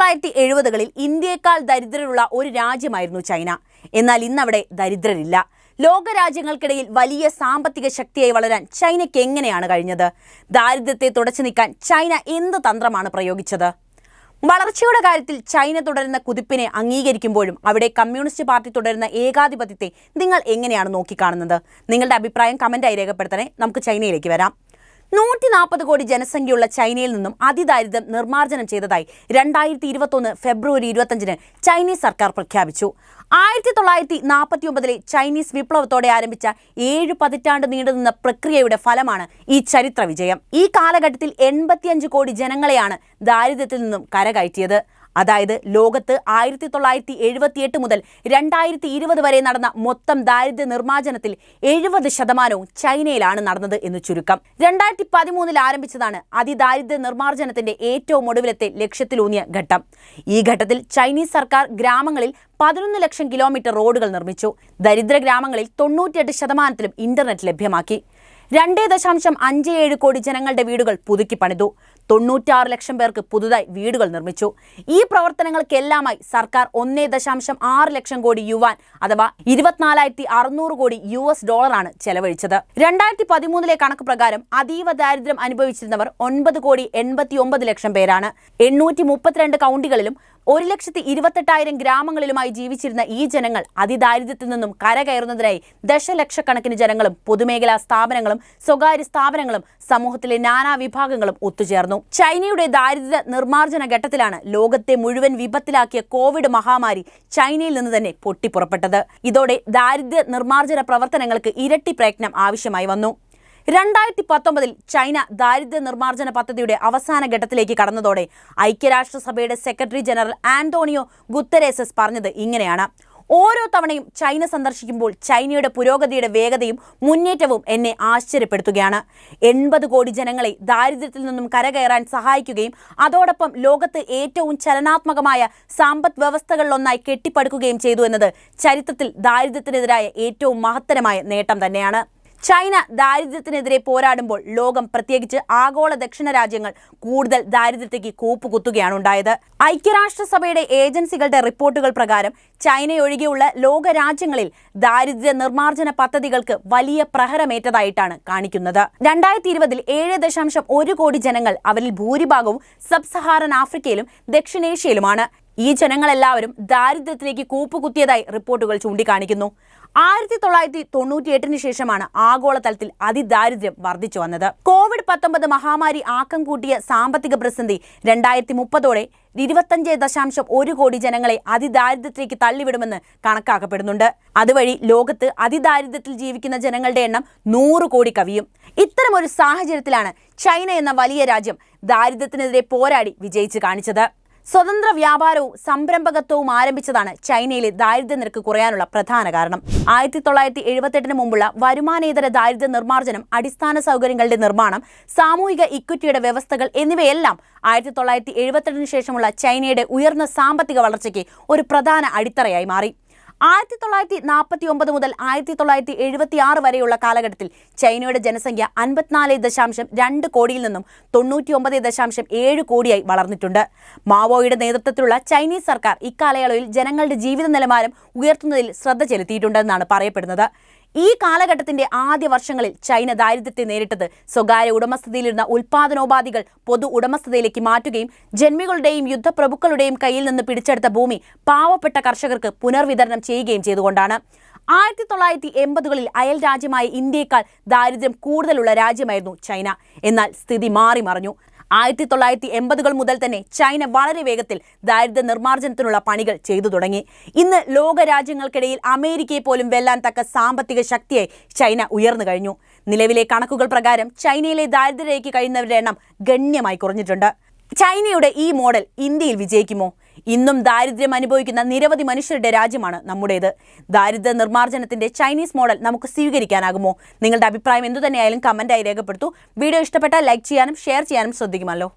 തൊള്ളായിരത്തി എഴുപതുകളിൽ ഇന്ത്യയേക്കാൾ ദരിദ്രരുള്ള ഒരു രാജ്യമായിരുന്നു ചൈന. എന്നാൽ ഇന്നവിടെ ദരിദ്രരില്ല. ലോകരാജ്യങ്ങൾക്കിടയിൽ വലിയ സാമ്പത്തിക ശക്തിയായി വളരാൻ ചൈനയ്ക്ക് എങ്ങനെയാണ് കഴിഞ്ഞത്? ദാരിദ്ര്യത്തെ തുടച്ചു നീക്കാൻ ചൈന എന്ത് തന്ത്രമാണ് പ്രയോഗിച്ചത്? വളർച്ചയുടെ കാര്യത്തിൽ ചൈന തുടരുന്ന കുതിപ്പിനെ അംഗീകരിക്കുമ്പോഴും അവിടെ കമ്മ്യൂണിസ്റ്റ് പാർട്ടി തുടരുന്ന ഏകാധിപത്യത്തെ നിങ്ങൾ എങ്ങനെയാണ് നോക്കിക്കാണുന്നത്? നിങ്ങളുടെ അഭിപ്രായം കമന്റായി രേഖപ്പെടുത്തണേ. നമുക്ക് ചൈനയിലേക്ക് വരാം. നൂറ്റി നാൽപ്പത് കോടി ജനസംഖ്യയുള്ള ചൈനയിൽ നിന്നും അതിദാരിദ്ര്യം നിർമ്മാർജനം ചെയ്തതായി രണ്ടായിരത്തി ഇരുപത്തൊന്ന് ഫെബ്രുവരി ഇരുപത്തഞ്ചിന് ചൈനീസ് സർക്കാർ പ്രഖ്യാപിച്ചു. ആയിരത്തി തൊള്ളായിരത്തി നാൽപ്പത്തി ഒമ്പതിലെ ചൈനീസ് വിപ്ലവത്തോടെ ആരംഭിച്ച ഏഴ് പതിറ്റാണ്ട് നീണ്ടുനിന്ന പ്രക്രിയയുടെ ഫലമാണ് ഈ ചരിത്ര വിജയം ഈ കാലഘട്ടത്തിൽ എൺപത്തിയഞ്ച് കോടി ജനങ്ങളെയാണ് ദാരിദ്ര്യത്തിൽ നിന്നും കരകയറ്റിയത്. അതായത് ലോകത്ത് ആയിരത്തി തൊള്ളായിരത്തി എഴുപത്തിയെട്ട് മുതൽ രണ്ടായിരത്തി ഇരുപത് വരെ നടന്ന മൊത്തം ദാരിദ്ര്യ നിർമ്മാർജനത്തിൽ എഴുപത് ശതമാനവും ചൈനയിലാണ് നടന്നത് എന്ന് ചുരുക്കം. രണ്ടായിരത്തി പതിമൂന്നിൽ ആരംഭിച്ചതാണ് അതിദാരിദ്ര്യ നിർമ്മാർജനത്തിന്റെ ഏറ്റവും ഒടുവിലത്തെ ലക്ഷ്യത്തിലൂന്നിയ ഘട്ടം. ഈ ഘട്ടത്തിൽ ചൈനീസ് സർക്കാർ ഗ്രാമങ്ങളിൽ പതിനൊന്ന് ലക്ഷം കിലോമീറ്റർ റോഡുകൾ നിർമ്മിച്ചു. ദരിദ്ര ഗ്രാമങ്ങളിൽ തൊണ്ണൂറ്റിയെട്ട് ശതമാനത്തിലും ഇന്റർനെറ്റ് ലഭ്യമാക്കി. രണ്ടേ ദശാംശം അഞ്ച് ഏഴ് കോടി ജനങ്ങളുടെ വീടുകൾ പുതുക്കി പണിതു. തൊണ്ണൂറ്റാറ് ലക്ഷം പേർക്ക് പുതുതായി വീടുകൾ നിർമ്മിച്ചു. ഈ പ്രവർത്തനങ്ങൾക്കെല്ലാമായി സർക്കാർ ഒന്നേ ദശാംശം ആറ് ലക്ഷം കോടി യുവാൻ അഥവാ ഇരുപത്തിനാലായിരത്തി അറുന്നൂറ് കോടി യു എസ് ഡോളറാണ് ചെലവഴിച്ചത്. രണ്ടായിരത്തി പതിമൂന്നിലെ കണക്ക് പ്രകാരം അതീവ ദാരിദ്ര്യം അനുഭവിച്ചിരുന്നവർ ഒൻപത് കോടി എൺപത്തി ഒമ്പത് ലക്ഷം പേരാണ്. എണ്ണൂറ്റി മുപ്പത്തിരണ്ട് കൗണ്ടികളിലും ഒരു ലക്ഷത്തി ഇരുപത്തെട്ടായിരം ഗ്രാമങ്ങളിലുമായി ജീവിച്ചിരുന്ന ഈ ജനങ്ങൾ അതിദാരിദ്ര്യത്തിൽ നിന്നും കരകയറുന്നതിനായി ദശലക്ഷക്കണക്കിന് ജനങ്ങളും പൊതുമേഖലാ സ്ഥാപനങ്ങളും സ്വകാര്യ സ്ഥാപനങ്ങളും സമൂഹത്തിലെ നാനാ വിഭാഗങ്ങളും ഒത്തുചേർന്നു. ചൈനയുടെ ദാരിദ്ര്യ നിർമ്മാർജന ഘട്ടത്തിലാണ് ലോകത്തെ മുഴുവൻ വിപത്തിലാക്കിയ കോവിഡ് മഹാമാരി ചൈനയിൽ നിന്ന് തന്നെ പൊട്ടിപ്പുറപ്പെട്ടത്. ഇതോടെ ദാരിദ്ര്യ നിർമ്മാർജന പ്രവർത്തനങ്ങൾക്ക് ഇരട്ടി പ്രയത്നം ആവശ്യമായി വന്നു. രണ്ടായിരത്തി പത്തൊമ്പതിൽ ചൈന ദാരിദ്ര്യ നിർമ്മാർജന പദ്ധതിയുടെ അവസാന ഘട്ടത്തിലേക്ക് കടന്നതോടെ ഐക്യരാഷ്ട്രസഭയുടെ സെക്രട്ടറി ജനറൽ ആന്റോണിയോ ഗുത്തരേസസ് പറഞ്ഞത് ഇങ്ങനെയാണ്. ഓരോ തവണയും ചൈന സന്ദർശിക്കുമ്പോൾ ചൈനയുടെ പുരോഗതിയുടെ വേഗതയും മുന്നേറ്റവും എന്നെ ആശ്ചര്യപ്പെടുത്തുകയാണ്. എൺപത് കോടി ജനങ്ങളെ ദാരിദ്ര്യത്തിൽ നിന്നും കരകയറാൻ സഹായിക്കുകയും അതോടൊപ്പം ലോകത്ത് ഏറ്റവും ചലനാത്മകമായ സമ്പദ് വ്യവസ്ഥകളിലൊന്നായി കെട്ടിപ്പടുക്കുകയും ചെയ്തു എന്നത് ചരിത്രത്തിൽ ദാരിദ്ര്യത്തിനെതിരായ ഏറ്റവും മഹത്തരമായ നേട്ടം തന്നെയാണ്. ചൈന ദാരിദ്ര്യത്തിനെതിരെ പോരാടുമ്പോൾ ലോകം പ്രത്യേകിച്ച് ആഗോള ദക്ഷിണ രാജ്യങ്ങൾ കൂടുതൽ ദാരിദ്ര്യത്തേക്ക് കൂപ്പുകുത്തുകയാണ് ഉണ്ടായത്. ഐക്യരാഷ്ട്രസഭയുടെ ഏജൻസികളുടെ റിപ്പോർട്ടുകൾ പ്രകാരം ചൈനയൊഴികെയുള്ള ലോക രാജ്യങ്ങളിൽ ദാരിദ്ര്യ നിർമ്മാർജന പദ്ധതികൾക്ക് വലിയ പ്രഹരമേറ്റതായിട്ടാണ് കാണിക്കുന്നത്. രണ്ടായിരത്തി ഇരുപതിൽ ഏഴ് ദശാംശം ഒരു കോടി ജനങ്ങൾ അവരിൽ ഭൂരിഭാഗവും സബ് സഹാറൻ ആഫ്രിക്കയിലും ദക്ഷിണേഷ്യയിലുമാണ്. ഈ ജനങ്ങളെല്ലാവരും ദാരിദ്ര്യത്തിലേക്ക് കൂപ്പുകുത്തിയതായി റിപ്പോർട്ടുകൾ ചൂണ്ടിക്കാണിക്കുന്നു. ആയിരത്തി തൊള്ളായിരത്തി തൊണ്ണൂറ്റി എട്ടിന് ശേഷമാണ് ആഗോളതലത്തിൽ അതിദാരിദ്ര്യം വർദ്ധിച്ചു വന്നത്. കോവിഡ് പത്തൊമ്പത് മഹാമാരി ആക്കം കൂട്ടിയ സാമ്പത്തിക പ്രതിസന്ധി രണ്ടായിരത്തി മുപ്പതോടെ ഇരുപത്തഞ്ച് ദശാംശം ഒരു കോടി ജനങ്ങളെ അതിദാരിദ്ര്യത്തിലേക്ക് തള്ളിവിടുമെന്ന് കണക്കാക്കപ്പെടുന്നുണ്ട്. അതുവഴി ലോകത്ത് അതിദാരിദ്ര്യത്തിൽ ജീവിക്കുന്ന ജനങ്ങളുടെ എണ്ണം നൂറ് കോടി കവിയും. ഇത്തരമൊരു സാഹചര്യത്തിലാണ് ചൈന എന്ന വലിയ രാജ്യം ദാരിദ്ര്യത്തിനെതിരെ പോരാടി വിജയിച്ച് കാണിച്ചത്. സ്വതന്ത്ര വ്യാപാരവും സംരംഭകത്വവും ആരംഭിച്ചതാണ് ചൈനയിലെ ദാരിദ്ര്യ നിരക്ക് കുറയാനുള്ള പ്രധാന കാരണം. ആയിരത്തി തൊള്ളായിരത്തി എഴുപത്തെട്ടിന് മുമ്പുള്ള വരുമാനേതര ദാരിദ്ര്യ നിർമ്മാർജനം അടിസ്ഥാന സൗകര്യങ്ങളുടെ നിർമ്മാണം സാമൂഹിക ഇക്വിറ്റിയുടെ വ്യവസ്ഥകൾ എന്നിവയെല്ലാം ആയിരത്തി തൊള്ളായിരത്തി എഴുപത്തെട്ടിന് ശേഷമുള്ള ചൈനയുടെ ഉയർന്ന സാമ്പത്തിക വളർച്ചയ്ക്ക് ഒരു പ്രധാന അടിത്തറയായി മാറി. ആയിരത്തി തൊള്ളായിരത്തി നാൽപ്പത്തി ഒമ്പത് മുതൽ ആയിരത്തി തൊള്ളായിരത്തി എഴുപത്തി ആറ് വരെയുള്ള കാലഘട്ടത്തിൽ ചൈനയുടെ ജനസംഖ്യ അൻപത്തിനാല് ദശാംശം രണ്ട് കോടിയിൽ നിന്നും തൊണ്ണൂറ്റി ഒമ്പത് ദശാംശം ഏഴ് കോടിയായി വളർന്നിട്ടുണ്ട്. മാവോയുടെ നേതൃത്വത്തിലുള്ള ചൈനീസ് സർക്കാർ ഇക്കാലയളവിൽ ജനങ്ങളുടെ ജീവിത നിലവാരം ഉയർത്തുന്നതിൽ ശ്രദ്ധ ചെലുത്തിയിട്ടുണ്ടെന്നാണ് പറയപ്പെടുന്നത്. ഈ കാലഘട്ടത്തിന്റെ ആദ്യ വർഷങ്ങളിൽ ചൈന ദാരിദ്ര്യത്തെ നേരിട്ടത് സ്വകാര്യ ഉടമസ്ഥതയിലിരുന്ന ഉൽപാദനോപാധികൾ പൊതു ഉടമസ്ഥതയിലേക്ക് മാറ്റുകയും ജന്മികളുടെയും യുദ്ധപ്രഭുക്കളുടെയും കയ്യിൽ നിന്ന് പിടിച്ചെടുത്ത ഭൂമി പാവപ്പെട്ട കർഷകർക്ക് പുനർവിതരണം ചെയ്യുകയും ചെയ്തുകൊണ്ടാണ്. ആയിരത്തി തൊള്ളായിരത്തി എൺപതുകളിൽ അയൽ രാജ്യമായ ഇന്ത്യയേക്കാൾ ദാരിദ്ര്യം കൂടുതലുള്ള രാജ്യമായിരുന്നു ചൈന. എന്നാൽ സ്ഥിതി മാറി മറിഞ്ഞു. ആയിരത്തി തൊള്ളായിരത്തി എൺപതുകൾ മുതൽ തന്നെ ചൈന വളരെ വേഗത്തിൽ ദാരിദ്ര്യ നിർമ്മാർജനത്തിനുള്ള പണികൾ ചെയ്തു തുടങ്ങി. ഇന്ന് ലോക രാജ്യങ്ങൾക്കിടയിൽ അമേരിക്കയെ പോലും വെല്ലാൻ തക്ക സാമ്പത്തിക ശക്തിയായി ചൈന ഉയർന്നു കഴിഞ്ഞു. നിലവിലെ കണക്കുകൾ പ്രകാരം ചൈനയിലെ ദാരിദ്ര്യരേഖയ്ക്ക് കഴിയുന്നവരുടെ എണ്ണം ഗണ്യമായി കുറഞ്ഞിട്ടുണ്ട്. ചൈനയുടെ ഈ മോഡൽ ഇന്ത്യയിൽ വിജയിക്കുമോ? ഇന്നും ദാരിദ്ര്യം അനുഭവിക്കുന്ന നിരവധി മനുഷ്യരുടെ രാജ്യമാണ് നമ്മുടേത്. ദാരിദ്ര്യ നിർമ്മാർജനത്തിന്റെ ചൈനീസ് മോഡൽ നമുക്ക് സ്വീകരിക്കാനാകുമോ? നിങ്ങളുടെ അഭിപ്രായം എന്തുതന്നെയായാലും കമന്റായി രേഖപ്പെടുത്തൂ. വീഡിയോ ഇഷ്ടപ്പെട്ടാൽ ലൈക്ക് ചെയ്യാനും ഷെയർ ചെയ്യാനും ശ്രദ്ധിക്കുമല്ലോ.